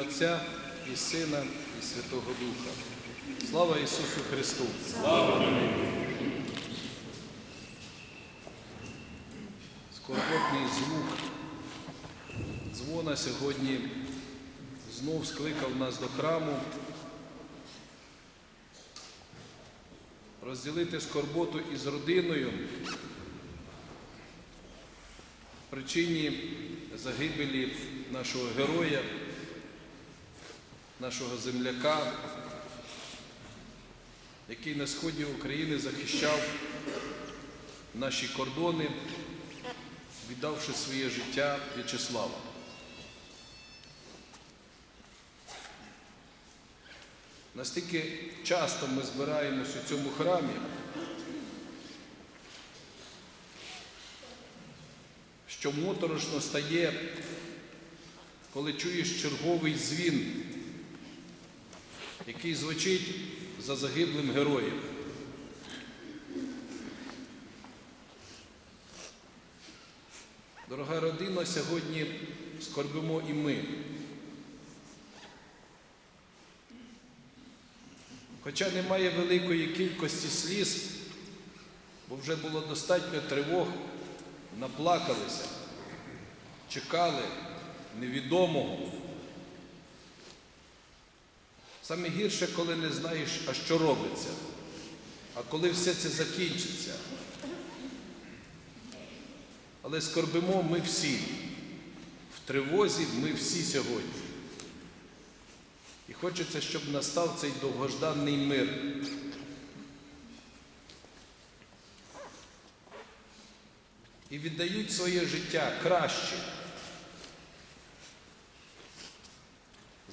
Отця і Сина, і Святого Духа. Слава Ісусу Христу! Скорботний звук дзвона сьогодні знов скликав нас до храму розділити скорботу із родиною в причині загибелі нашого героя нашого земляка, який на сході України захищав наші кордони, віддавши своє життя В'ячеслава. Настільки часто ми збираємось у цьому храмі, що моторошно стає, коли чуєш черговий дзвін який звучить за загиблим героєм. Дорога родина, сьогодні скорбимо і ми. Хоча немає великої кількості сліз, бо вже було достатньо тривог, наплакалися, чекали невідомого. Саме гірше, коли не знаєш, а що робиться, а коли все це закінчиться. Але скорбимо ми всі. В тривозі ми всі сьогодні. І хочеться, щоб настав цей довгожданий мир. І віддають своє життя краще.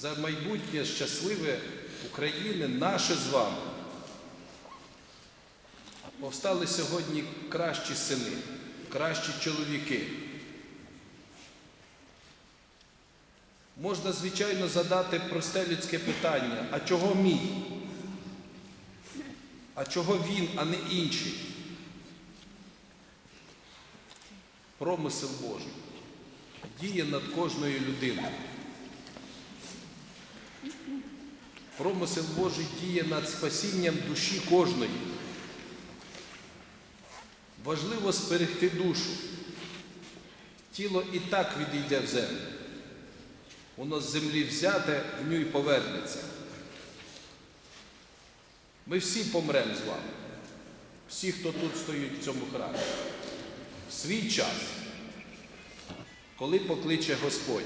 За майбутнє щасливе України, наше з вами. Повстали сьогодні кращі сини, кращі чоловіки. Можна, звичайно, задати просте людське питання, а чого мій? А чого він, а не інший? Промисел Божий діє над кожною людиною. Промисел Божий діє над спасінням душі кожної. Важливо зберегти душу. Тіло і так відійде в землю. Воно з землі взяте, в ню і повернеться. Ми всі помремо з вами. Всі, хто тут стоїть в цьому храмі. В свій час, коли покличе Господь.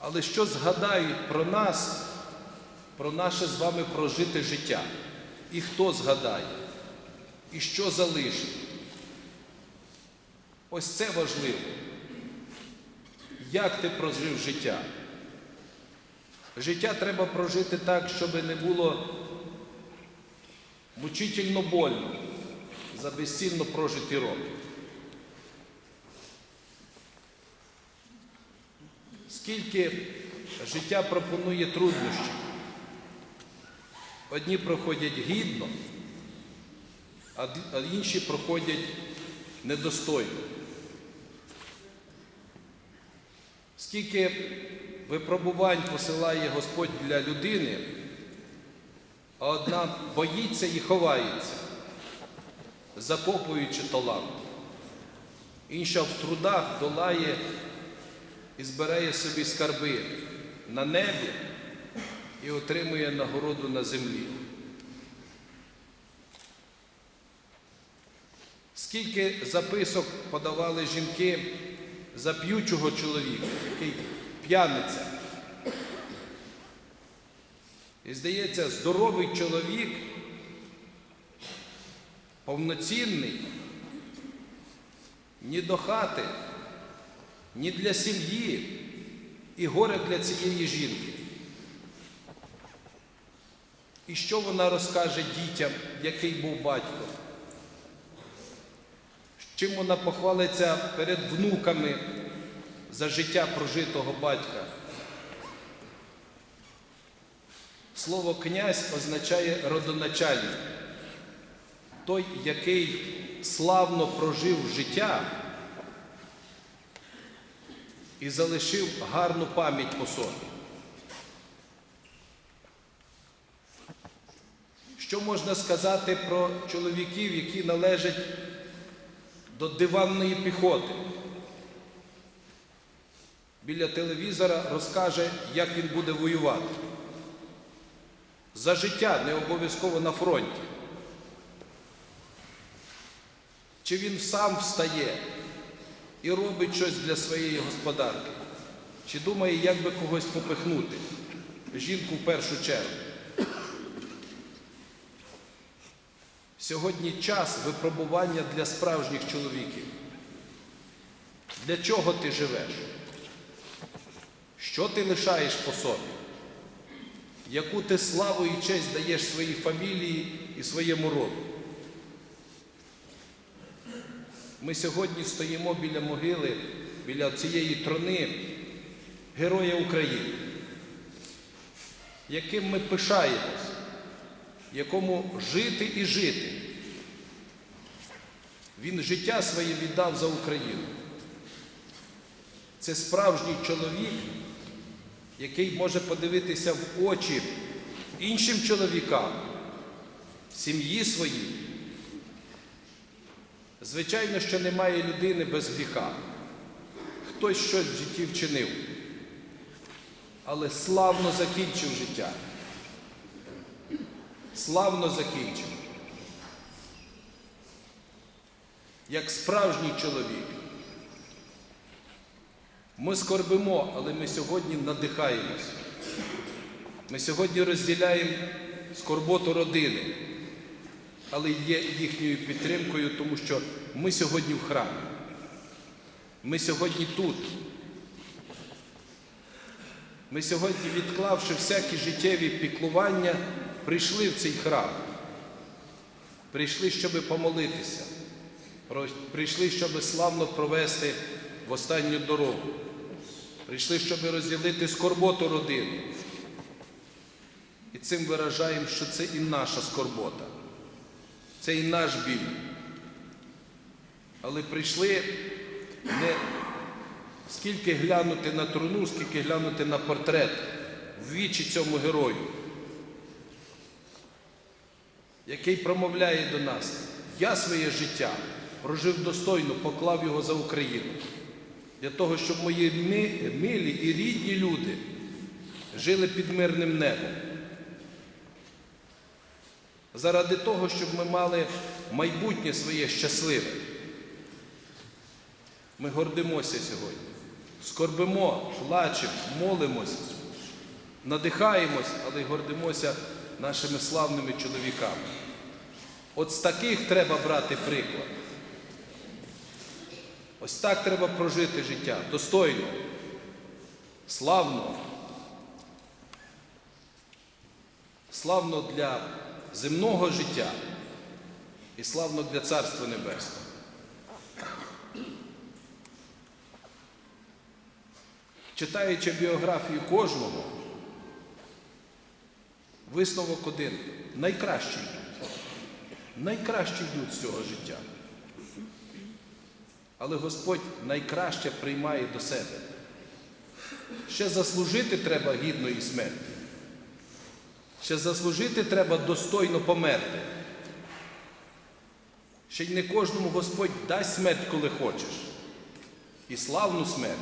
Але що згадають про нас, про наше з вами прожите життя? І хто згадає? І що залишить? Ось це важливо. Як ти прожив життя? Життя треба прожити так, щоб не було мучительно больно за безцільно прожиті роки. Скільки життя пропонує труднощів. Одні проходять гідно, а інші проходять недостойно. Скільки випробувань посилає Господь для людини, а одна боїться і ховається, закопуючи талант. Інша в трудах долає і збирає собі скарби на небі і отримує нагороду на землі. Скільки записок подавали жінки за п'ючого чоловіка, який п'яниця. І здається, здоровий чоловік, повноцінний, ні до хати ні для сім'ї і горе для цієї жінки. І що вона розкаже дітям, який був батько? Чим вона похвалиться перед внуками за життя прожитого батька? Слово князь означає родоначальник, той, який славно прожив життя і залишив гарну пам'ять по собі. Що можна сказати про чоловіків, які належать до диванної піхоти? Біля телевізора розкаже, як він буде воювати. За життя не обов'язково на фронті. Чи він сам встає і робить щось для своєї господарки? Чи думає, як би когось попихнути? Жінку в першу чергу. Сьогодні час випробування для справжніх чоловіків. Для чого ти живеш? Що ти лишаєш по собі? Яку ти славу і честь даєш своїй фамілії і своєму роду? Ми сьогодні стоїмо біля могили, біля цієї трони Героя України, яким ми пишаємось, якому жити і жити. Він життя своє віддав за Україну. Це справжній чоловік, який може подивитися в очі іншим чоловікам, сім'ї своїй. Звичайно, що немає людини без гріха. Хтось щось в житті вчинив, але славно закінчив життя. Славно закінчив. Як справжній чоловік. Ми скорбимо, але ми сьогодні надихаємось. Ми сьогодні розділяємо скорботу родини, але є їхньою підтримкою, тому що ми сьогодні в храмі. Ми сьогодні тут. Ми сьогодні, відклавши всякі життєві піклування, прийшли в цей храм. Прийшли, щоб помолитися. Прийшли, щоб славно провести в останню дорогу. Прийшли, щоб розділити скорботу родини. І цим виражаємо, що це і наша скорбота, це і наш біль. Але прийшли не скільки глянути на труну, скільки глянути на портрет в вічі цьому герою, який промовляє до нас, я своє життя прожив достойно, поклав його за Україну, для того, щоб мої милі і рідні люди жили під мирним небом. Заради того, щоб ми мали майбутнє своє щасливе. Ми гордимося сьогодні, скорбимо, плачемо, молимося, надихаємось, але й гордимося нашими славними чоловіками. От з таких треба брати приклад. Ось так треба прожити життя достойно, славно. Славно для земного життя і славно для Царства Небесного. Читаючи біографію кожного, висновок один. Найкращі йдуть. Найкращі йдуть цього життя. Але Господь найкраще приймає до себе. Ще заслужити треба гідної смерті. Ще заслужити треба достойно померти. Ще й не кожному Господь дасть смерть, коли хочеш. І славну смерть.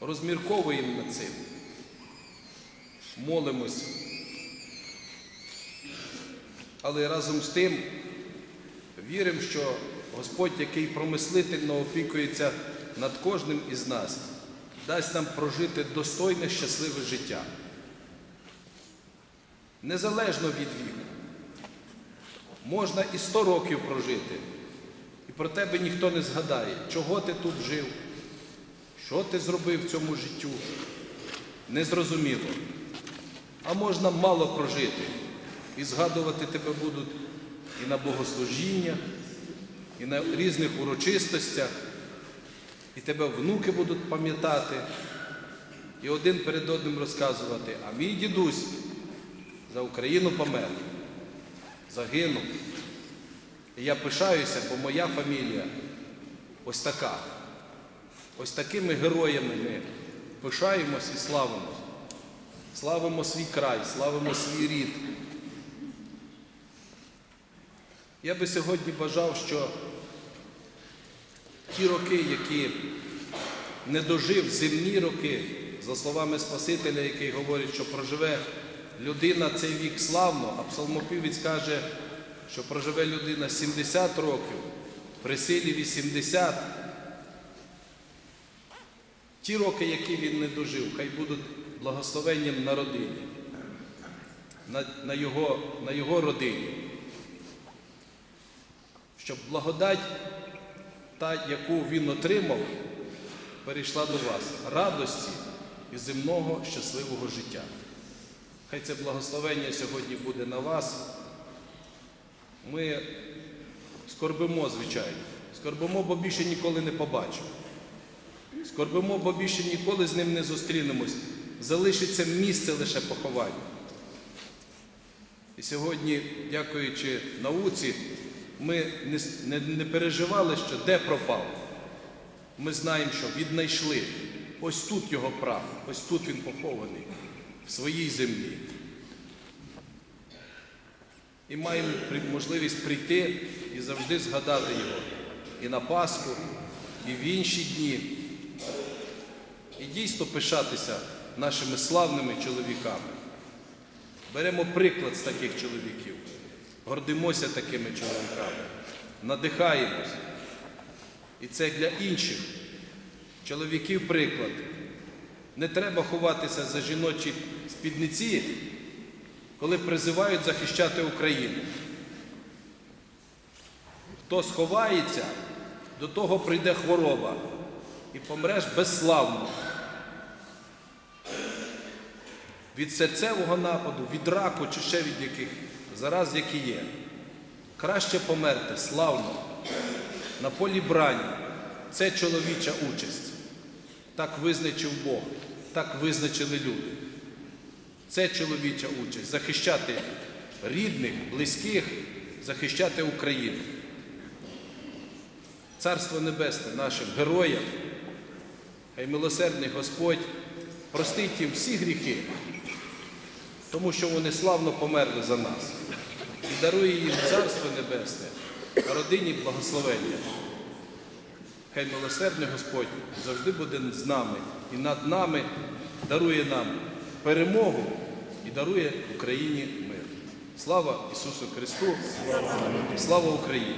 Розмірковуємо над цим. Молимось. Але разом з тим віримо, що Господь, який промислительно опікується над кожним із нас, дасть нам прожити достойне, щасливе життя. Незалежно від віку. Можна і 100 років прожити, і про тебе ніхто не згадає, чого ти тут жив, що ти зробив в цьому життю. Незрозуміло. А можна мало прожити, і згадувати тебе будуть і на богослужіннях, і на різних урочистостях, і тебе внуки будуть пам'ятати, і один перед одним розказувати, а мій дідусь за Україну помер, загинув. І я пишаюся, бо моя фамілія ось така. Ось такими героями ми пишаємось і славимось. Славимо свій край, славимо свій рід. Я би сьогодні бажав, що ті роки, які не дожив, земні роки, за словами Спасителя, який говорить, що проживе людина цей вік славно, а псалмопівець каже, що проживе людина 70 років, при силі 80. Ті роки, які він не дожив, хай будуть благословенням на родині, на, на, його, на його родині. Щоб благодать, та, яку він отримав, перейшла до вас радості і земного щасливого життя. Хай це благословення сьогодні буде на вас. Ми скорбимо, звичайно. Скорбимо, бо більше ніколи не побачимо. Скорбимо, бо більше ніколи з ним не зустрінемось. Залишиться місце лише поховання. І сьогодні, дякуючи науці, ми не, не, не переживали, що де пропав. Ми знаємо, що віднайшли. Ось тут його прах, ось тут він похований, в своїй землі. І маємо можливість прийти і завжди згадати його і на Пасху, і в інші дні. І дійсно пишатися нашими славними чоловіками. Беремо приклад з таких чоловіків, гордимося такими чоловіками, надихаємось. І це для інших чоловіків приклад. Не треба ховатися за жіночі спідниці, коли призивають захищати Україну. Хто сховається, до того прийде хвороба і помреш безславно. Від серцевого нападу, від раку чи ще від яких зараз, які є. Краще померти славно на полі брані. Це чоловіча участь. Так визначив Бог, так визначили люди. Це чоловіча участь захищати рідних, близьких, захищати Україну. Царство Небесне нашим героям, хай милосердний Господь простить їм всі гріхи, тому що вони славно померли за нас і дарує їм Царство Небесне, родині благословення. Хай милосердний Господь завжди буде з нами і над нами дарує нам перемогу і дарує Україні мир. Слава Ісусу Христу! Слава Україні!